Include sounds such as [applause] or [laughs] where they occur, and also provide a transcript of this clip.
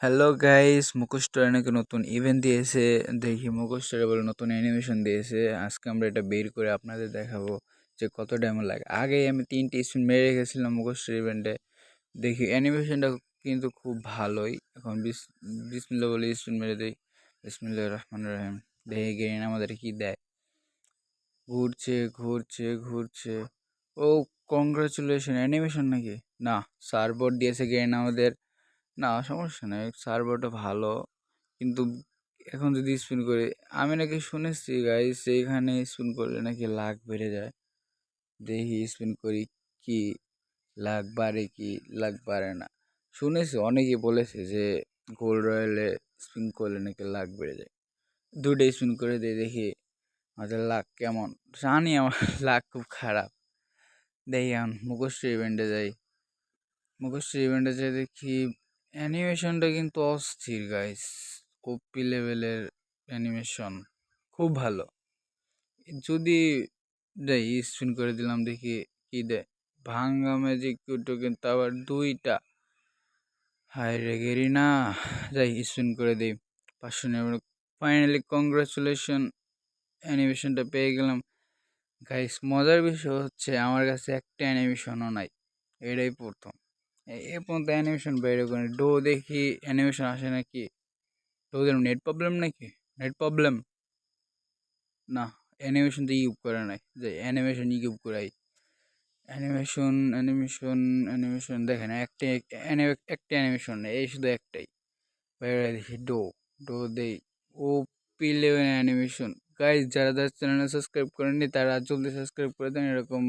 Hello guys মুখোশ স্টোরে নাকি নতুন ইভেন্ট দিয়েছে। দেখি মুখোশ স্টোরে বলে নতুন অ্যানিমেশন দিয়েছে। আজকে আমরা এটা বের করে আপনাদের দেখাবো যে কত ডায়মন্ড লাগে। আগেই আমি তিনটি স্পিন মেরে রেখেছিলাম মুখোশ স্টোর ইভেন্টে দেখি অ্যানিমেশনটা কিন্তু খুব ভালোই। এখন বিস বিসমিল্লা বলে স্পিন মেরে দিই। বিসমিল্লা রহমান রহিম। দেখি গেরিন আমাদের কি দেয়। ঘুরছে ঘুরছে ঘুরছে। ও কংগ্রাচুলেশন অ্যানিমেশন নাকি? না সার্ভর দিয়েছে গেরিন আমাদের। না, সমস্যা নেই। সার্ভারটা ভালো। কিন্তু এখন যদি স্পিন করি, আমি নাকি শুনেছি গাইস সেইখানে স্পিন করলে নাকি লাখ বেড়ে যায়। দেখি স্পিন করি কি, লাখ বাড়ে কি, লাখ বাড়ে না। শুনেছি, অনেকে বলেছে যে গোল্ড রয়েলে স্পিন করলে নাকি লাখ বেড়ে যায়। দুটো স্পিন করে দিয়ে দেখি, আমাদের লাখ কেমন? জানি আমার [laughs] লাখ খুব খারাপ। দেখি এখন, মুখশ্রী ইভেন্টে যাই। মুখোশ ইভেন্টে যাই দেখি অ্যানিমেশনটা কিন্তু অস্থির গাইস কপি লেভেলের অ্যানিমেশন খুব ভালো। যদি দেয় স্পিন করে দিলাম, দেখি কি দেয়। ভাঙ্গা ম্যাজিক কিন্তু আবার দুইটা। হাই রে গেরি, না। যাই স্পিন করে দিই। পাঁচশো নেবে ফাইনালি কংগ্রাচুলেশন অ্যানিমেশনটা পেয়ে গেলাম। গাইস মজার বিষয় হচ্ছে, আমার কাছে একটা অ্যানিমেশনও নাই। এটাই প্রথম। এ পর্যন্ত অ্যানিমেশন বাইরে করে ডো দেখি অ্যানিমেশন আসে নাকি? তোদের নেট প্রবলেম নাকি? নেট প্রবলেম না অ্যানিমেশন তো ইউব করে নাই। যে অ্যানিমেশন ইউব করাই। অ্যানিমেশন অ্যানিমেশন অ্যানিমেশন দেখেন একটা একটা অ্যানিমেশন এই শুধু একটাই। বাইরে দেখি ডো ডো দেই। O P eleven animation guys যারা যারা চ্যানেলে সাবস্ক্রাইব করেননি, তারা জলদি সাবস্ক্রাইব করে দেন, এরকম